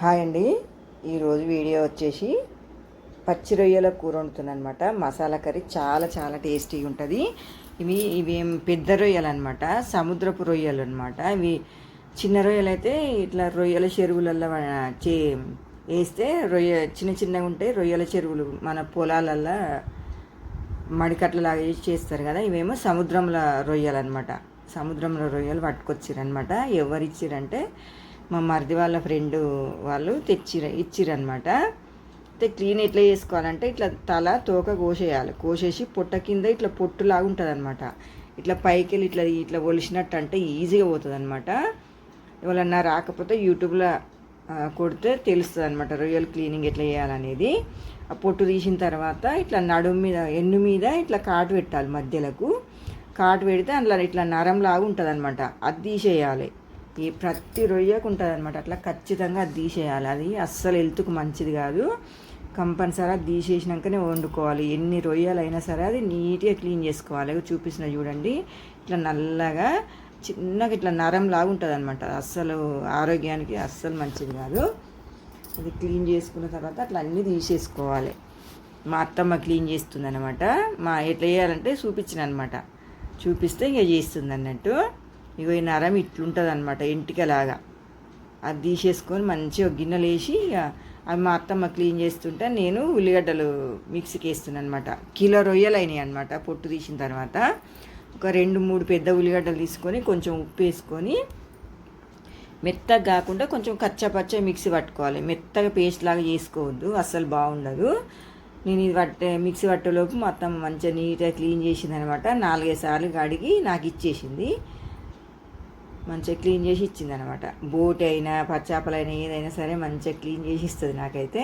Hi అండి. ఈరోజు video వచ్చేసి పచ్చి రొయ్యల కూర వండుతుందనమాట అనమాట మసాలా కర్రీ చాలా చాలా టేస్టీగా ఉంటుంది. ఇవి ఇవి పెద్ద రొయ్యలు అనమాట సముద్రపు రొయ్యలు అనమాట ఇవి చిన్న రొయ్యలు అయితే ఇట్లా రొయ్యల చెరువులలో చే వేస్తే రొయ్య చిన్న చిన్నగా ఉంటాయి రొయ్యల చెరువులు మన పొలాలల్లో మడికట్లలాగా చేస్తారు కదా. ఇవేమో సముద్రంలో రొయ్యలు అనమాట సముద్రంలో రొయ్యలు పట్టుకొచ్చిరనమాట ఎవరు ఇచ్చిరంటే మా మరిది వాళ్ళ ఫ్రెండ్ వాళ్ళు తెచ్చిర ఇచ్చిరనమాట అయితే క్లీన్ ఎట్లా చేసుకోవాలంటే ఇట్లా తల తోక కోసేయాలి. కోసేసి పొట్ట కింద ఇట్లా పొట్టులాగా ఉంటుంది అనమాట ఇట్లా పైకి వెళ్ళి ఇట్లా ఇట్లా ఒలిసినట్టు అంటే ఈజీగా పోతుంది అనమాట ఎవరన్నా రాకపోతే యూట్యూబ్లో కొడితే తెలుస్తుంది అనమాట రొయ్యలు క్లీనింగ్ ఎట్లా చేయాలనేది. ఆ పొట్టు తీసిన తర్వాత ఇట్లా నడుము మీద ఎన్ను మీద ఇట్లా కాటు పెట్టాలి మధ్యలకు. కాటు పెడితే అందులో ఇట్లా నరంలాగా ఉంటుంది అనమాట అది తీసేయాలి. ఈ ప్రతి రొయ్యకు ఉంటుంది అనమాట అట్లా ఖచ్చితంగా అది తీసేయాలి. అది అస్సలు హెల్త్కు మంచిది కాదు. కంపల్సరీ అది తీసేసినాకనే వండుకోవాలి. ఎన్ని రొయ్యలు అయినా సరే అది నీట్గా క్లీన్ చేసుకోవాలి. చూపిస్తున్న చూడండి. ఇట్లా నల్లగా చిన్నగా ఇట్లా నరం లాగుంటుంది అనమాట అస్సలు ఆరోగ్యానికి అస్సలు మంచిది కాదు. అది క్లీన్ చేసుకున్న తర్వాత అట్లా అన్నీ తీసేసుకోవాలి. మా అత్తమ్మ క్లీన్ చేస్తుంది అనమాట మా ఎట్లా చేయాలంటే చూపించిన అనమాట చూపిస్తే ఇక చేస్తుంది అన్నట్టు ఇగో ఈ నరం ఇట్లుంటుంది అనమాట ఎంటికలాగా అది తీసేసుకొని మంచిగా గిన్నెలు వేసి ఇక అవి మా అత్తమ్మ క్లీన్ చేస్తుంటే నేను ఉల్లిగడ్డలు మిక్సీకి వేస్తున్నాను అనమాట కిలో రొయ్యలు అయినాయి అనమాట పొట్టు తీసిన తర్వాత. ఒక రెండు మూడు పెద్ద ఉల్లిగడ్డలు తీసుకొని కొంచెం ఉప్పు వేసుకొని మెత్తగా కాకుండా కొంచెం కచ్చపచ్చ మిక్సీ పట్టుకోవాలి. మెత్తగా పేస్ట్ లాగా చేసుకోవద్దు అస్సలు బాగుండదు. నేను ఇది పట్టే మిక్సీ పట్టేలోపు మొత్తం మంచిగా నీట్గా క్లీన్ చేసింది అనమాట నాలుగైదు సార్లు కడిగి నాకు ఇచ్చేసింది మంచిగా క్లీన్ చేసి ఇచ్చింది అనమాట బోట్ అయినా పచ్చాపలైనా ఏదైనా సరే మంచిగా క్లీన్ చేసి ఇస్తుంది నాకైతే.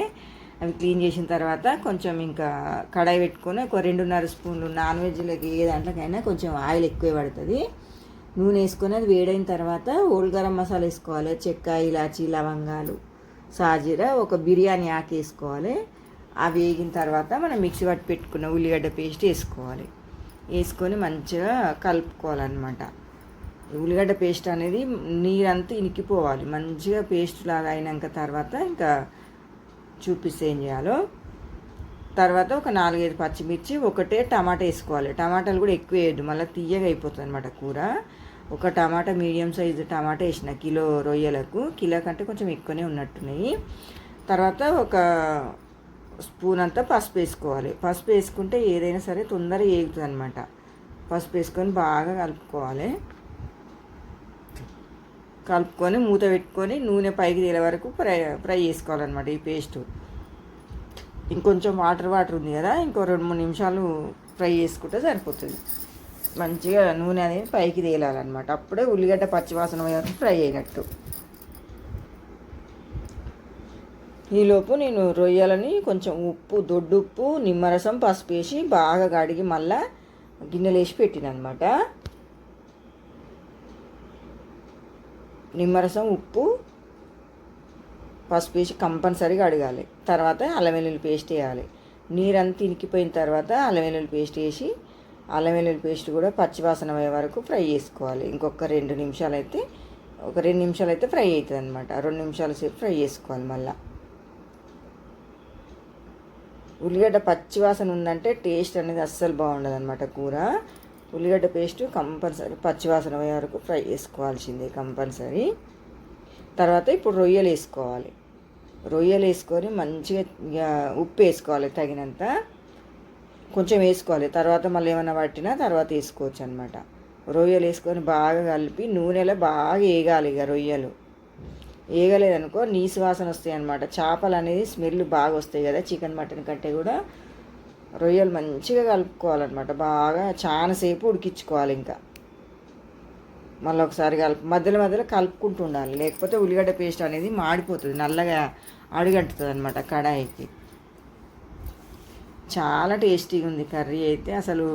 అవి క్లీన్ చేసిన తర్వాత కొంచెం ఇంకా కడాయి పెట్టుకొని ఒక రెండున్నర స్పూన్లు నాన్ వెజ్లకి ఏ దాంట్లోకైనా కొంచెం ఆయిల్ ఎక్కువ పడుతుంది. నూనె వేసుకొని అది వేడైన తర్వాత ఓల్డ్ గరం మసాలా వేసుకోవాలి. చెక్క ఇలాచి లవంగాలు సాజీరా ఒక బిర్యానీ ఆకు వేసుకోవాలి. అవి వేగిన తర్వాత మనం మిక్సీ పట్టి పెట్టుకున్న ఉల్లిగడ్డ పేస్ట్ వేసుకోవాలి. వేసుకొని మంచిగా కలుపుకోవాలన్నమాట. ఉల్లిగడ్డ పేస్ట్ అనేది నీరంతా ఇనికిపోవాలి. మంచిగా పేస్ట్ లాగా అయినాక తర్వాత ఇంకా చూపిస్తే ఏం చేయాలో? తర్వాత ఒక నాలుగైదు పచ్చిమిర్చి ఒకటే టమాటా వేసుకోవాలి. టమాటాలు కూడా ఎక్కువ వేయద్దు. మళ్ళీ తీయగా అయిపోతుంది అనమాట కూర. ఒక టమాటా మీడియం సైజు టమాటా వేసిన కిలో రొయ్యలకు కిలో కంటే కొంచెం ఎక్కువనే ఉన్నట్టున్నాయి. తర్వాత ఒక స్పూన్ అంతా పసుపు వేసుకోవాలి. పసుపు వేసుకుంటే ఏదైనా సరే తొందరగా ఏగుతుంది అనమాట పసుపు వేసుకొని బాగా కలుపుకోవాలి. కలుపుకొని మూత పెట్టుకొని నూనె పైకి తేలే వరకు ఫ్రై ఫ్రై చేసుకోవాలన్నమాట ఈ పేస్ట్. ఇంకొంచెం వాటర్ వాటర్ ఉంది కదా ఇంకో రెండు మూడు నిమిషాలు ఫ్రై చేసుకుంటే సరిపోతుంది. మంచిగా నూనె అనేది పైకి తేలాలన్నమాట. అప్పుడే ఉల్లిగడ్డ పచ్చివాసన వరకు ఫ్రై అయినట్టు. ఈలోపు నేను రొయ్యలని కొంచెం ఉప్పు దొడ్డు ఉప్పు నిమ్మరసం పసుపు వేసి బాగా కడిగి మళ్ళా గిన్నెలు వేసి పెట్టిన అనమాట నిమ్మరసం ఉప్పు పసుపు వేసి కంపల్సరీగా అడగాలి. తర్వాత అల్లం వెల్లుల్లి పేస్ట్ వేయాలి. నీరంతా ఇనికిపోయిన తర్వాత అల్లం వెల్లుల్లి పేస్ట్ వేసి అల్లం వెల్లుల్లి పేస్ట్ కూడా పచ్చివాసన అయ్యే వరకు ఫ్రై చేసుకోవాలి. ఇంకొక రెండు నిమిషాలు అయితే ఒక రెండు నిమిషాలు అయితే ఫ్రై అవుతుంది అనమాట రెండు నిమిషాల సేపు ఫ్రై చేసుకోవాలి మళ్ళీ. ఉల్లిగడ్డ పచ్చివాసన ఉందంటే టేస్ట్ అనేది అస్సలు బాగుండదు అనమాట కూర. ఉల్లిగడ్డ పేస్ట్ కంపల్సరీ పచ్చివాసన అయ్యే వరకు ఫ్రై చేసుకోవాల్సిందే కంపల్సరీ. తర్వాత ఇప్పుడు రొయ్యలు వేసుకోవాలి. రొయ్యలు వేసుకొని మంచిగా ఇక ఉప్పు వేసుకోవాలి తగినంత. కొంచెం వేసుకోవాలి. తర్వాత మళ్ళీ ఏమైనా పట్టినా తర్వాత వేసుకోవచ్చు అనమాట రొయ్యలు వేసుకొని బాగా కలిపి నూనెలో బాగా వేగాలి ఇక రొయ్యలు. వేగలేదనుకో నీసు వాసన వస్తాయి అనమాట చేపలు అనేది స్మెల్ బాగా వస్తాయి కదా చికెన్ మటన్ కంటే కూడా. రొయ్యలు మంచిగా కలుపుకోవాలన్నమాట. బాగా చాలాసేపు ఉడికించుకోవాలి ఇంకా. మళ్ళీ ఒకసారి కలుపు మధ్యలో మధ్యలో కలుపుకుంటూ ఉండాలి. లేకపోతే ఉల్లిగడ్డ పేస్ట్ అనేది మాడిపోతుంది నల్లగా అడుగంటుతుంది అనమాట కడాయికి. చాలా టేస్టీగా ఉంది కర్రీ అయితే అసలు.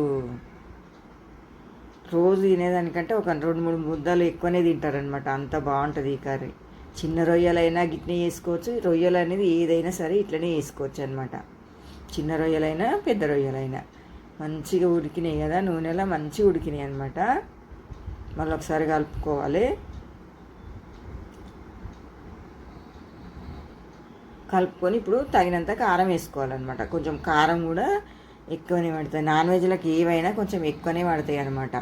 రోజు తినేదానికంటే ఒక రెండు మూడు ముద్దలు ఎక్కువనే తింటారనమాట అంత బాగుంటుంది ఈ కర్రీ. చిన్న రొయ్యలైనా గిట్నే వేసుకోవచ్చు. రొయ్యలు అనేది ఏదైనా సరే ఇట్లనే వేసుకోవచ్చు అనమాట చిన్న రొయ్యలైనా పెద్ద రొయ్యలైనా. మంచిగా ఉడికినాయి కదా నూనెలో మంచిగా ఉడికినాయి అనమాట మళ్ళీ ఒకసారి కలుపుకోవాలి. కలుపుకొని ఇప్పుడు తగినంత కారం వేసుకోవాలన్నమాట. కొంచెం కారం కూడా ఎక్కువనే పడుతుంది నాన్ వెజ్లకు ఏవైనా కొంచెం ఎక్కువనే పడతాయి అనమాట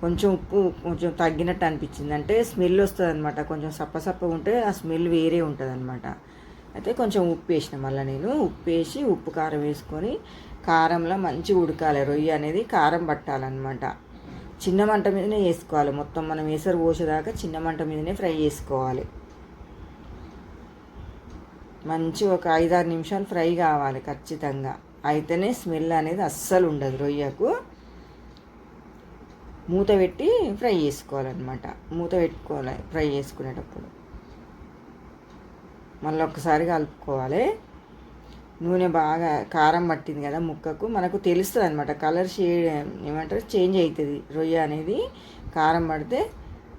కొంచెం ఉప్పు కొంచెం తగ్గినట్టు అనిపించింది. అంటే స్మెల్ వస్తుంది అనమాట కొంచెం సప్ప సప్ప ఉంటే ఆ స్మెల్ వేరే ఉంటుంది అనమాట అయితే కొంచెం ఉప్పు వేసిన మళ్ళీ నేను. ఉప్పు వేసి ఉప్పు కారం వేసుకొని కారంలో మంచిగా ఉడకాలి. రొయ్య అనేది కారం పట్టాలన్నమాట. చిన్న మంట మీదనే వేసుకోవాలి. మొత్తం మనం వేసరు పోసేదాకా చిన్న మంట మీదనే ఫ్రై చేసుకోవాలి. మంచి ఒక ఐదారు నిమిషాలు ఫ్రై కావాలి ఖచ్చితంగా. అయితేనే స్మెల్ అనేది అస్సలు ఉండదు రొయ్యకు. మూత పెట్టి ఫ్రై చేసుకోవాలన్నమాట. మూత పెట్టుకోవాలి ఫ్రై చేసుకునేటప్పుడు. మళ్ళీ ఒక్కసారి కలుపుకోవాలి. నూనె బాగా కారం పట్టింది కదా ముక్కకు. మనకు తెలుస్తుంది అనమాట కలర్ షేడ్ ఏమంటారు? చేంజ్ అవుతుంది రొయ్య అనేది కారం పడితే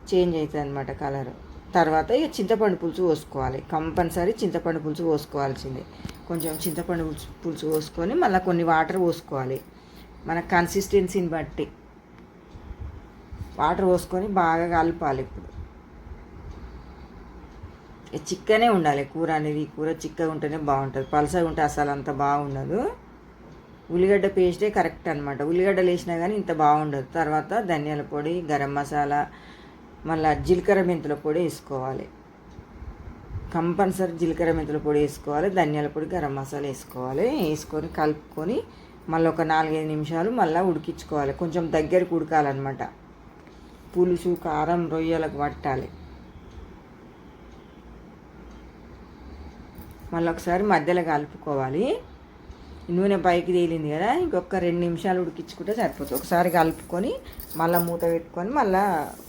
చేంజ్ అవుతుంది అనమాట కలర్. తర్వాత ఇక చింతపండు పులుసు పోసుకోవాలి కంపల్సరీ చింతపండు పులుసు పోసుకోవాల్సిందే కొంచెం చింతపండు పులుసు పులుసు పోసుకొని మళ్ళీ కొన్ని వాటర్ పోసుకోవాలి. మన కన్సిస్టెన్సీని బట్టి. వాటర్ పోసుకొని బాగా కలపాలి ఇప్పుడు. చిక్కనే ఉండాలి. కూర అనేది కూర చిక్కగా ఉంటేనే బాగుంటుంది. పలసగా ఉంటే అసలు అంత బాగుండదు. ఉల్లిగడ్డ పేస్టే కరెక్ట్ అనమాట ఉల్లిగడ్డలు వేసినా కానీ ఇంత బాగుండదు. తర్వాత ధనియాల పొడి గరం మసాలా మళ్ళీ జీలకర్ర మెంతుల పొడి వేసుకోవాలి. కంపల్సరీ జీలకర్ర మెంతుల పొడి వేసుకోవాలి. ధనియాల పొడి గరం మసాలా వేసుకోవాలి. వేసుకొని కలుపుకొని మళ్ళీ ఒక నాలుగైదు నిమిషాలు మళ్ళీ ఉడికించుకోవాలి. కొంచెం దగ్గరికి ఉడకాలన్నమాట. పులుసు కారం రొయ్యలకు పట్టాలి. మళ్ళీ ఒకసారి మధ్యలో కలుపుకోవాలి. నూనె పైకి తేలింది కదా ఇంకొక రెండు నిమిషాలు ఉడికించుకుంటే సరిపోతుంది. ఒకసారి కలుపుకొని మళ్ళీ మూత పెట్టుకొని మళ్ళీ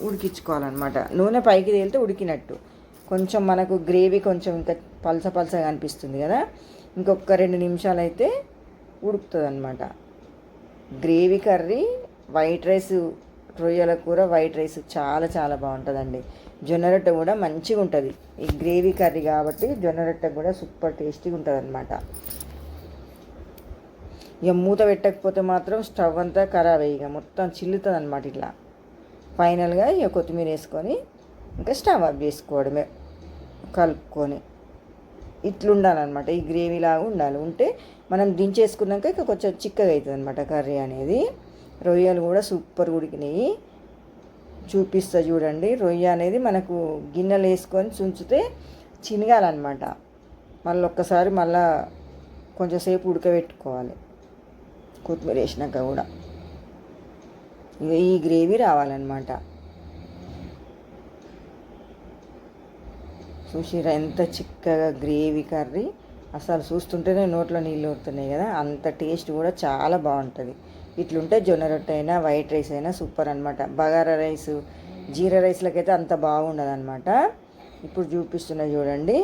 ఉడికించుకోవాలన్నమాట. నూనె పైకి తేలితే ఉడికినట్టు. కొంచెం మనకు గ్రేవీ కొంచెం ఇంకా పలస పలసగా అనిపిస్తుంది కదా ఇంకొక రెండు నిమిషాలు అయితే ఉడుకుతుంది అనమాట గ్రేవీ కర్రీ వైట్ రైస్ రొయ్యల కూర వైట్ రైస్ చాలా చాలా బాగుంటుందండి. జొన్న రొట్టె కూడా మంచిగా ఉంటుంది. ఈ గ్రేవీ కర్రీ కాబట్టి జొన్న రొట్టె కూడా సూపర్ టేస్టీగా ఉంటుంది అనమాట ఇక మూత పెట్టకపోతే మాత్రం స్టవ్ అంతా ఖరాబ్ అయ్యి ఇక మొత్తం చిల్లుతుంది అనమాట ఇట్లా. ఫైనల్గా ఇక కొత్తిమీర వేసుకొని ఇంకా స్టవ్ ఆఫ్ చేసుకోవడమే. కలుపుకొని ఇట్లుండాలన్నమాట. ఈ గ్రేవీ లాగా ఉండాలి. ఉంటే మనం దించేసుకున్నాక ఇక కొంచెం చిక్కగా అవుతుంది అనమాట కర్రీ అనేది. రొయ్యలు కూడా సూపర్ ఉడికినాయి. చూపిస్తా చూడండి. రొయ్య అనేది మనకు గిన్నెలు వేసుకొని చుంచితే చినగాలన్నమాట. మళ్ళీ ఒక్కసారి మళ్ళా కొంచెంసేపు ఉడకబెట్టుకోవాలి. కొత్తిమీర వేసినాక కూడా. ఇక ఈ గ్రేవీ రావాలన్నమాట. చూసిరా ఎంత చిక్కగా గ్రేవీ కర్రీ. అసలు చూస్తుంటేనే నోట్లో నీళ్ళు ఊరుతున్నాయి కదా. అంత టేస్ట్ కూడా చాలా బాగుంటుంది. ఇట్లుంటే జొన్న రొట్టె అయినా వైట్ రైస్ అయినా సూపర్ అనమాట బగారా రైస్ జీరా రైస్లకైతే అంత బాగుండదు అనమాట ఇప్పుడు చూపిస్తున్నా చూడండి.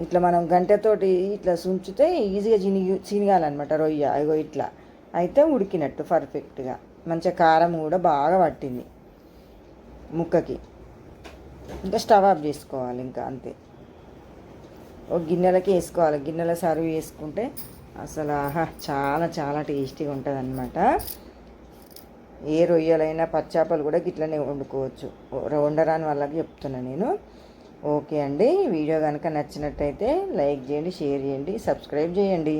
ఇట్లా మనం గంటతోటి ఇట్లా సుంచితే ఈజీగా చినిగి చినిగాలన్నమాట రొయ్య. అగో ఇట్లా. అయితే ఉడికినట్టు పర్ఫెక్ట్గా మంచిగా కారం కూడా బాగా పట్టింది ముక్కకి. ఇంకా స్టవ్ ఆఫ్ చేసుకోవాలి ఇంకా అంతే. ఒక గిన్నెలకి వేసుకోవాలి. గిన్నెల సర్వ్ చేసుకుంటే అసలు ఆహా చాలా చాలా టేస్టీగా ఉంటుంది అనమాట ఏ రొయ్యలైనా పచ్చాపలు కూడా గిట్లనే వండుకోవచ్చు. వండరాని వాళ్ళకి చెప్తున్నా నేను. ఓకే అండి. వీడియో కనుక నచ్చినట్టయితే లైక్ చేయండి షేర్ చేయండి సబ్స్క్రైబ్ చేయండి.